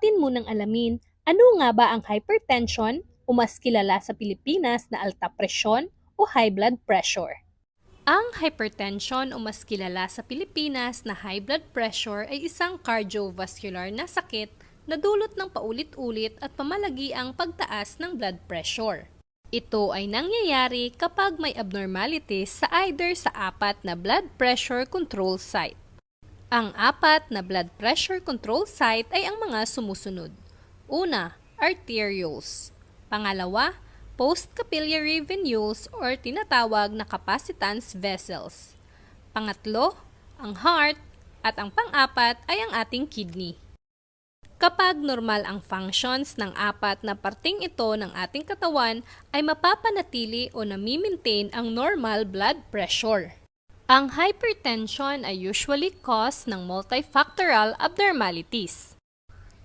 natin munang alamin ano nga ba ang hypertension o mas kilala sa Pilipinas na alta presyon o high blood pressure. Ang hypertension o mas kilala sa Pilipinas na high blood pressure ay isang cardiovascular na sakit na dulot ng paulit-ulit at pamalagi ang pagtaas ng blood pressure. Ito ay nangyayari kapag may abnormalities sa either sa apat na blood pressure control site. Ang apat na blood pressure control site ay ang mga sumusunod. Una, arterioles. Pangalawa, post-capillary venules or tinatawag na capacitance vessels. Pangatlo, ang heart. At ang pang-apat ay ang ating kidney. Kapag normal ang functions ng apat na parting ito ng ating katawan, ay mapapanatili o nami-maintain ang normal blood pressure. Ang hypertension ay usually caused ng multifactorial abnormalities.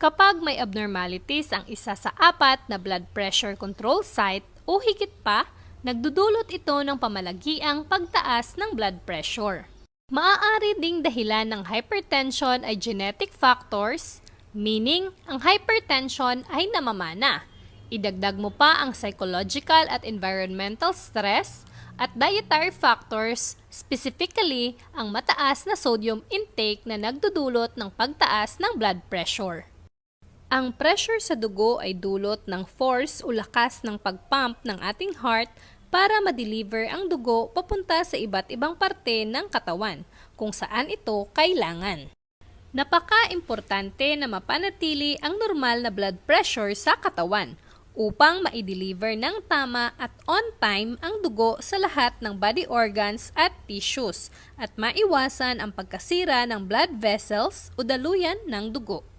Kapag may abnormalities ang isa sa apat na blood pressure control site o higit pa, nagdudulot ito ng pamalagiang pagtaas ng blood pressure. Maaari ding dahilan ng hypertension ay genetic factors, meaning ang hypertension ay namamana. Idagdag mo pa ang psychological at environmental stress at dietary factors, specifically ang mataas na sodium intake na nagdudulot ng pagtaas ng blood pressure. Ang pressure sa dugo ay dulot ng force o lakas ng pagpump ng ating heart para ma-deliver ang dugo papunta sa iba't ibang parte ng katawan kung saan ito kailangan. Napaka-importante na mapanatili ang normal na blood pressure sa katawan upang ma-deliver ng tama at on time ang dugo sa lahat ng body organs at tissues at maiwasan ang pagkasira ng blood vessels o daluyan ng dugo.